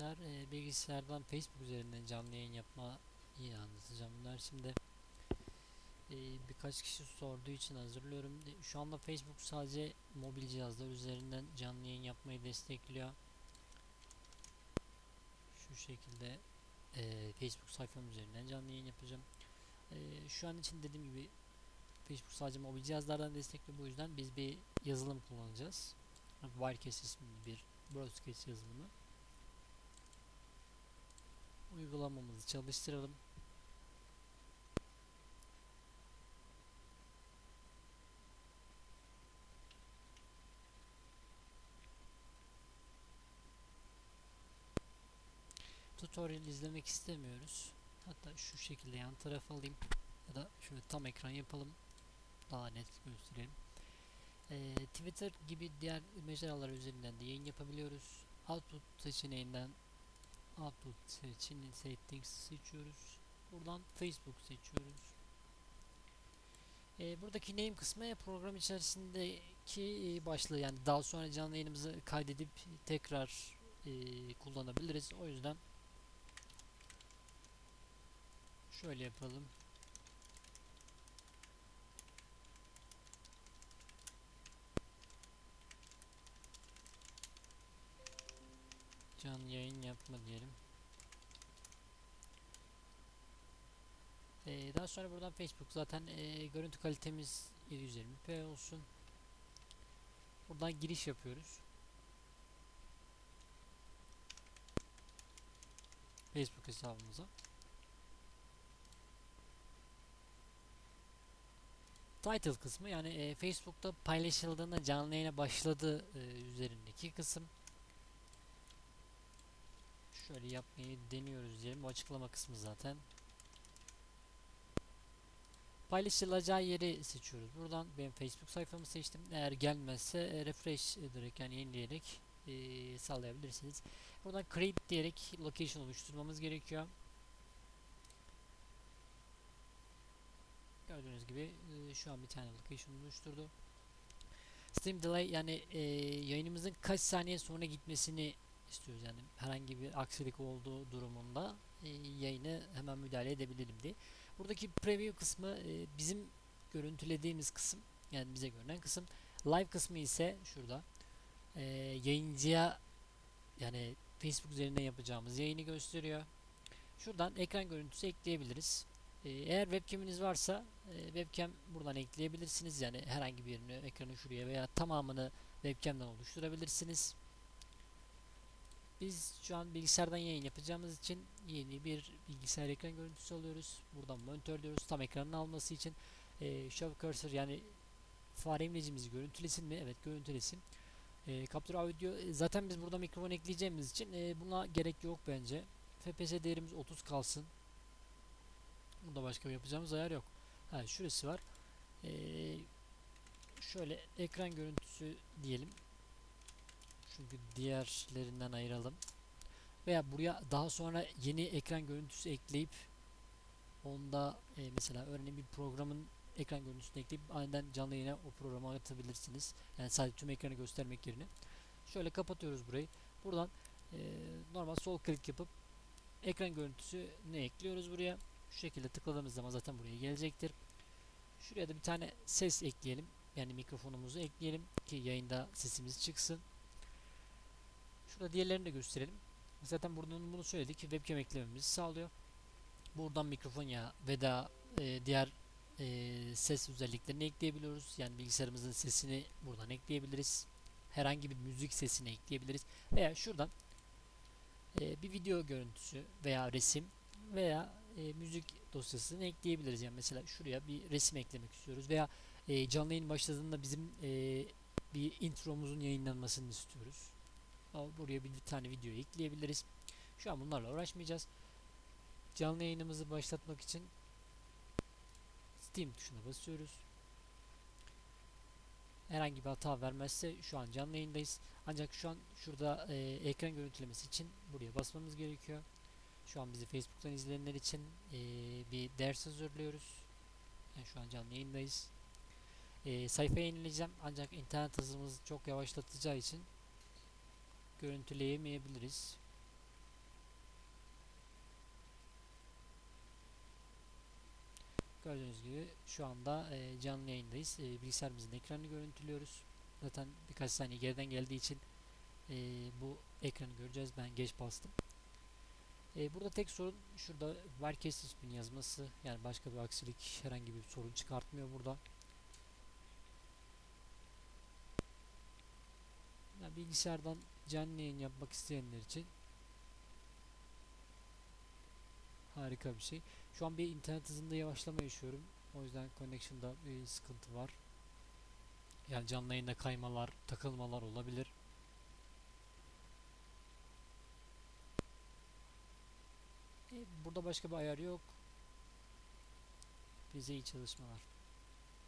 arkadaşlar. Ee, bilgisayardan Facebook üzerinden canlı yayın yapma iyi anlatacağım. Bunlar şimdi e, birkaç kişi sorduğu için hazırlıyorum. E, Şu anda Facebook sadece mobil cihazlar üzerinden canlı yayın yapmayı destekliyor. Şu şekilde e, Facebook sayfam üzerinden canlı yayın yapacağım. E, şu an için dediğim gibi Facebook sadece mobil cihazlardan destekliyor. Bu yüzden biz bir yazılım kullanacağız. Wirecast isminde bir broadcast yazılımı. Uygulamamızı çalıştıralım. Tutorial izlemek istemiyoruz. Hatta şu şekilde yan tarafa alayım ya da şöyle tam ekran yapalım. Daha net gösterelim. Ee, Twitter gibi diğer mecralar üzerinden de yayın yapabiliyoruz. Output seçeneğinden Output seçeneği settings seçiyoruz. Buradan Facebook seçiyoruz. Ee, buradaki name kısmı program içerisindeki e, başlığı yani daha sonra canlı yayınımızı kaydedip tekrar e, kullanabiliriz. O yüzden şöyle yapalım. Canlı yayın yapma diyelim. Ee, daha sonra buradan Facebook zaten e, görüntü kalitemiz 720p olsun. Buradan giriş yapıyoruz. Facebook hesabımıza. Title kısmı yani e, Facebook'ta paylaşıldığında canlı yayına başladı e, üzerindeki kısım. Şöyle yapmayı deniyoruz diyelim. Bu açıklama kısmı zaten. Paylaşılacağı yeri seçiyoruz. Buradan ben Facebook sayfamı seçtim. Eğer gelmezse e, refresh ederek yani yenileyerek e, sağlayabilirsiniz. Buradan create diyerek location oluşturmamız gerekiyor. Gördüğünüz gibi e, şu an bir tane location oluşturdu. Stream delay yani e, yayınımızın kaç saniye sonra gitmesini istiyoruz. Yani herhangi bir aksilik olduğu durumunda e, yayını hemen müdahale edebilirim diye. Buradaki preview kısmı e, bizim görüntülediğimiz kısım. Yani bize görünen kısım. Live kısmı ise şurada. E, yayıncıya yani Facebook üzerinden yapacağımız yayını gösteriyor. Şuradan ekran görüntüsü ekleyebiliriz. Eğer webcam'iniz varsa webcam buradan ekleyebilirsiniz. Yani herhangi birini ekranı şuraya veya tamamını webcam'dan oluşturabilirsiniz. Biz şu an bilgisayardan yayın yapacağımız için yeni bir bilgisayar ekran görüntüsü alıyoruz. Buradan monitör diyoruz. Tam ekranın alması için e, show cursor yani fare imlecimizi görüntülesin mi? Evet görüntülesin. E, Capture Audio e, zaten biz burada mikrofon ekleyeceğimiz için e, buna gerek yok bence. FPS değerimiz 30 kalsın. Bunda başka bir yapacağımız ayar yok. Ha şurası var. E, şöyle ekran görüntüsü diyelim. Çünkü diğerlerinden ayıralım. Veya buraya daha sonra yeni ekran görüntüsü ekleyip onda e, mesela örneğin bir programın ekran görüntüsünü ekleyip aniden canlı yayına o programı atabilirsiniz. Yani sadece tüm ekranı göstermek yerine. Şöyle kapatıyoruz burayı. Buradan e, normal sol klik yapıp ekran görüntüsünü ekliyoruz buraya. Şu şekilde tıkladığımız zaman zaten buraya gelecektir. Şuraya da bir tane ses ekleyelim. Yani mikrofonumuzu ekleyelim ki yayında sesimiz çıksın. Şurada diğerlerini de gösterelim. Zaten buradan bunu söyledik. Webcam eklememizi sağlıyor. Buradan mikrofon ya ve da e, diğer e, ses özelliklerini ekleyebiliyoruz. Yani bilgisayarımızın sesini buradan ekleyebiliriz. Herhangi bir müzik sesini ekleyebiliriz. Veya şuradan e, bir video görüntüsü veya resim veya e, müzik dosyasını ekleyebiliriz. Yani mesela şuraya bir resim eklemek istiyoruz veya e, canlı yayın başladığında bizim e, bir intromuzun yayınlanmasını istiyoruz. Buraya bir tane video ekleyebiliriz. Şu an bunlarla uğraşmayacağız. Canlı yayınımızı başlatmak için Steam tuşuna basıyoruz. Herhangi bir hata vermezse şu an canlı yayındayız. Ancak şu an şurada e, ekran görüntülemesi için buraya basmamız gerekiyor. Şu an bizi Facebook'tan izleyenler için e, bir ders hazırlıyoruz. Yani şu an canlı yayındayız. E, sayfaya yenileyeceğim ancak internet hızımız çok yavaşlatacağı için görüntüleyemeyebiliriz. Gördüğünüz gibi şu anda e, canlı yayındayız. E, bilgisayarımızın ekranını görüntülüyoruz. Zaten birkaç saniye geriden geldiği için e, bu ekranı göreceğiz. Ben geç bastım. E, burada tek sorun şurada merkez ismin yazması. Yani başka bir aksilik herhangi bir sorun çıkartmıyor burada. Yani bilgisayardan canlı yayın yapmak isteyenler için harika bir şey. Şu an bir internet hızında yavaşlama yaşıyorum. O yüzden connection'da bir sıkıntı var. Yani canlı yayında kaymalar, takılmalar olabilir. E, burada başka bir ayar yok. Bize iyi çalışmalar.